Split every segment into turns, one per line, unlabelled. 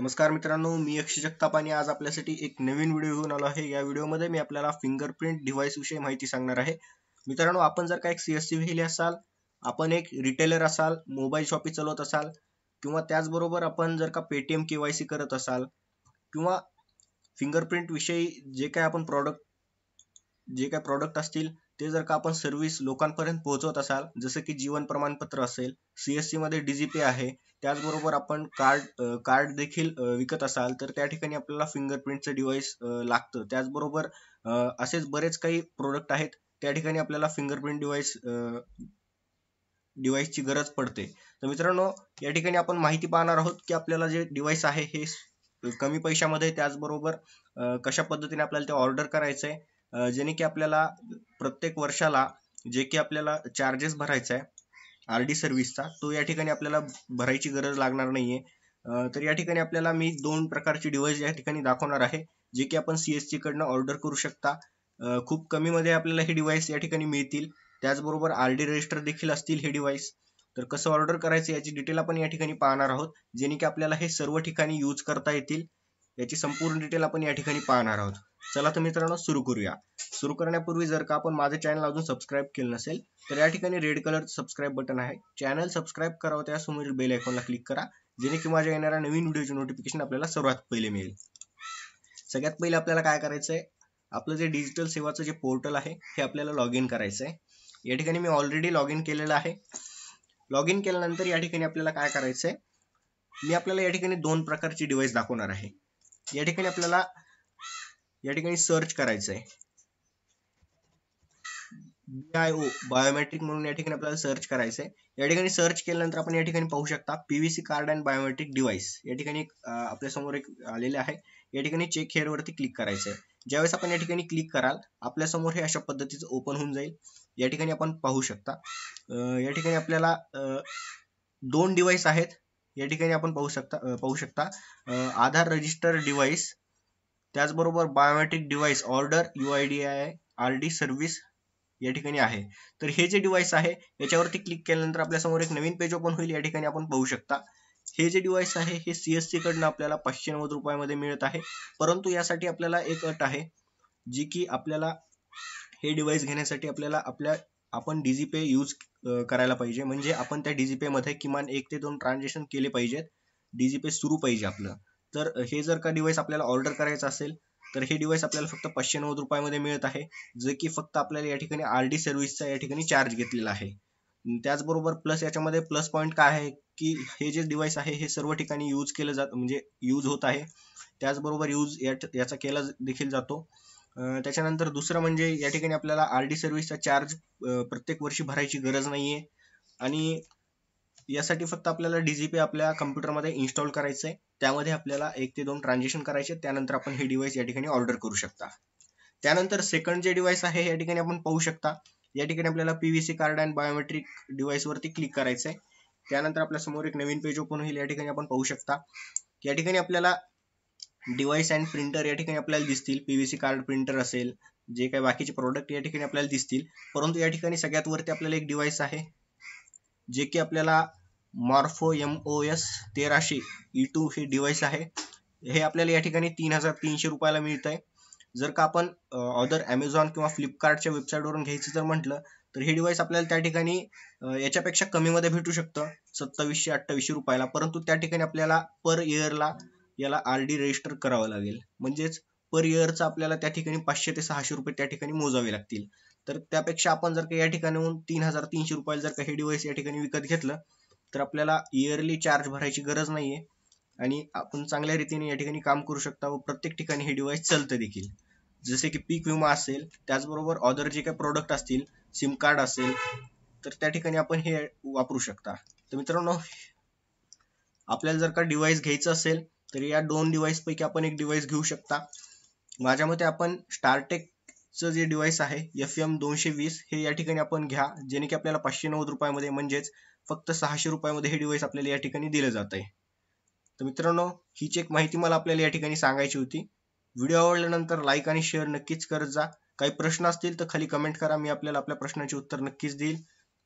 नमस्कार मित्रांनो मी अक्षय जगताप आणि आज आपल्यासाठी एक नवीन व्हिडिओ घेऊन आलो आहे. या व्हिडिओमध्ये मी आपल्याला फिंगरप्रिंट डिव्हाइस विषयी माहिती सांगणार आहे. मित्रांनो आपण जर का एक सी एस सी व्हिली असाल आपण एक रिटेलर असाल मोबाईल शॉपी चालवत असाल किंवा त्याचबरोबर आपण जर का पेटीएम के वाय सी करत असाल किंवा फिंगरप्रिंट विषयी जे काय आपण प्रॉडक्ट जे काय प्रॉडक्ट असतील ते जर का आपण सर्व्हिस लोकांपर्यंत पोहोचवत असाल जसं की जीवन प्रमाणपत्र असेल सी एसमध्ये डीजीपी आहे त्याचबरोबर आपण कार्ड कार्ड देखील विकत असाल तर त्या ठिकाणी आपल्याला फिंगरप्रिंटचं डिव्हाइस लागतं. त्याचबरोबर असेच बरेच काही प्रोडक्ट आहेत त्या ठिकाणी आपल्याला फिंगरप्रिंट डिव्हाइस डिव्हाइसची गरज पडते. तर मित्रांनो या ठिकाणी आपण माहिती पाहणार आहोत की आपल्याला जे डिव्हाइस आहे हे कमी पैशामध्ये त्याचबरोबर कशा पद्धतीने आपल्याला ते ऑर्डर करायचं आहे जेणे की आपल्याला प्रत्येक वर्षाला जे की आपल्याला चार्जेस भरायचा आहे आर डी सर्व्हिसचा तो या ठिकाणी आपल्याला भरायची गरज लागणार नाहीये. तर या ठिकाणी आपल्याला मी दोन प्रकारची डिव्हाइस या ठिकाणी दाखवणार आहे जे की आपण सी एस कडनं ऑर्डर करू शकता. खूप कमी मध्ये आपल्याला हे डिव्हाइस या ठिकाणी मिळतील. त्याचबरोबर आर डी रजिस्टर देखील असतील हे डिव्हाइस तर कसं ऑर्डर करायचं याची डिटेल आपण या ठिकाणी पाहणार आहोत जेणे की आपल्याला हे सर्व ठिकाणी यूज करता येतील. याची संपूर्ण डिटेल आपण या ठिकाणी पाहणार आहोत. चला तर मित्रांनो सुरू करूया. सुरू करण्यापूर्वी जर का आपण माझं चॅनल अजून सबस्क्राईब केलं नसेल तर या ठिकाणी रेड कलर सबस्क्राईब बटन आहे. चॅनल सबस्क्राईब करावं त्यासमोरील बेल आयकॉनला क्लिक करा जेणे की माझ्या येणाऱ्या नवीन व्हिडिओचे नोटिफिकेशन आपल्याला सर्वात पहिले मिळेल. सगळ्यात पहिले आपल्याला काय करायचं आहे आपलं जे डिजिटल सेवाचं जे पोर्टल आहे हे आपल्याला लॉग इन करायचं आहे या ठिकाणी मी ऑलरेडी लॉग इन केलेलं आहे. लॉग इन केल्यानंतर या ठिकाणी आपल्याला काय करायचं आहे मी आपल्याला या ठिकाणी दोन प्रकारची डिव्हाइस दाखवणार आहे. या ठिकाणी आपल्याला या ठिकाणी सर्च करायचं आहे बीआयओ बायोमेट्रिक म्हणून या ठिकाणी आपल्याला सर्च करायचं आहे या ठिकाणी सर्च केल्यानंतर आपण या ठिकाणी पाहू शकता PVC card and biometric device या ठिकाणी आपल्यासमोर एक आलेले आहे या ठिकाणी चेक हेअर वरती क्लिक करायचं आहे ज्यावेळेस आपण या ठिकाणी क्लिक कराल आपल्यासमोर हे अशा पद्धतीचं ओपन होऊन जाईल या ठिकाणी आपण पाहू शकता या ठिकाणी आपल्याला दोन डिव्हाइस आहेत या ठिकाणी आपण पाहू शकता पाहू शकता आधार रजिस्टर डिव्हाइस त्याचबरोबर biometric device order U I D I R D service या ठिकाणी आहे. तर हे जे डिव्हाइस आहे याच्यावरती क्लिक केल्यानंतर आपल्यासमोर एक नवीन पेज ओपन होईल या ठिकाणी आपण पाहू शकता. हे जे डिव्हाइस आहे हे सीएससी कडनं आपल्याला पाचशे नव्वद रुपयामध्ये मिळत आहे. परंतु यासाठी आपल्याला एक अट आहे जी की आपल्याला हे डिव्हाइस घेण्यासाठी आपल्याला आपल्या आपण डीजीपे यूज करायला पाहिजे. म्हणजे आपण त्या डीजीपे मध्ये किमान एक ते दोन ट्रान्झॅक्शन केले पाहिजेत. डीजीपे सुरू पाहिजे आपलं. तर हे जर का डिव्हाइस आपल्याला ऑर्डर करायचं असेल तर हे डिव्हाइस आपल्याला फक्त पाचशे नव्वद रुपयामध्ये मिळत आहे जे की फक्त आपल्याला या ठिकाणी आर डी सर्व्हिसचा या ठिकाणी चार्ज घेतलेला आहे. त्याचबरोबर प्लस याच्यामध्ये प्लस पॉईंट काय आहे की हे जे डिव्हाइस आहे हे सर्व ठिकाणी यूज केलं जात म्हणजे यूज होत आहे. त्याचबरोबर यूज याचा केला देखील जातो. त्याच्यानंतर दुसरं म्हणजे या ठिकाणी आपल्याला आर डी सर्व्हिसचा चार्ज प्रत्येक वर्षी भरायची गरज नाही आहे आणि यासाठी फक्त आपल्याला डी जी पे आपल्या कम्प्युटरमध्ये इन्स्टॉल करायचं आहे त्यामध्ये आपल्याला एक ते दोन ट्रान्झॅक्शन करायचे, त्यानंतर आपण हे डिव्हाइस या ठिकाणी ऑर्डर करू शकता. त्यानंतर सेकंड जे डिव्हाइस आहे, या ठिकाणी आपण पाहू शकता, या ठिकाणी आपल्याला PVC card and biometric device वरती क्लिक करायचं आहे त्यानंतर आपल्या समोर एक नवीन पेज ओपन होईल, या ठिकाणी आपण पाहू शकता. या ठिकाणी आपल्याला डिव्हाइस अँड प्रिंटर या ठिकाणी आपल्याला दिसतील. पीव्हीसी कार्ड प्रिंटर असेल, जे काही बाकीचे प्रोडक्ट या ठिकाणी आपल्याला दिसतील. परंतु या ठिकाणी सगळ्यात वरती आपल्याला एक डिव्हाइस आहे, जे की आपल्याला मॉर्फो एम ओ एस तेराशे e ई टू हे डिव्हाइस आहे. हे आपल्याला या ठिकाणी तीन हजार तीनशे रुपयाला मिळत आहे जर का आपण अदर अमेझॉन किंवा फ्लिपकार्टच्या वेबसाईटवरून घ्यायचं जर म्हटलं तर हे डिव्हाइस आपल्याला त्या ठिकाणी याच्यापेक्षा कमीमध्ये भेटू शकतं. सत्तावीसशे अठ्ठावीसशे रुपयाला. परंतु त्या ठिकाणी आपल्याला पर इयरला याला आर डी रजिस्टर करावं लागेल. म्हणजेच पर इयरचं आपल्याला त्या ठिकाणी पाचशे ते सहाशे रुपये त्या ठिकाणी मोजावे लागतील. तर त्यापेक्षा आपण जर का या ठिकाणी तीन हजार तीनशे रुपयाला जर का हे डिव्हाइस या ठिकाणी विकत घेतलं तर आपल्याला इयरली चार्ज भरायची गरज नाहीये. आणि आपण चांगल्या रीतीने या ठिकाणी काम करू शकता व प्रत्येक ठिकाणी हे डिव्हाइस चालतं देखील. जसे की पीक विमा असेल त्याचबरोबर ऑदर जे काही प्रोडक्ट असतील सिम कार्ड असेल तर त्या ठिकाणी आपण हे वापरू शकता. तर मित्रांनो आपल्याला जर का डिव्हाइस घ्यायचं असेल तर या दोन डिव्हाइस पैकी आपण एक डिव्हाइस घेऊ शकता. माझ्या मते आपण चं जे डिव्हाइस आहे एफ एम दोनशे वीस हे या ठिकाणी आपण घ्या. जेणे की आपल्याला पाचशे नव्वद रुपयामध्ये म्हणजेच फक्त सहाशे रुपयामध्ये हे डिव्हाइस आपल्याला या ठिकाणी दिलं जात आहे. तर मित्रांनो हीच एक माहिती मला आपल्याला या ठिकाणी सांगायची होती. व्हिडिओ आवडल्यानंतर लाईक आणि शेअर नक्कीच करत जा. काही प्रश्न असतील तर खाली कमेंट करा. मी आपल्याला आपल्या प्रश्नाचे उत्तर नक्कीच देईल.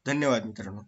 धन्यवाद मित्रांनो.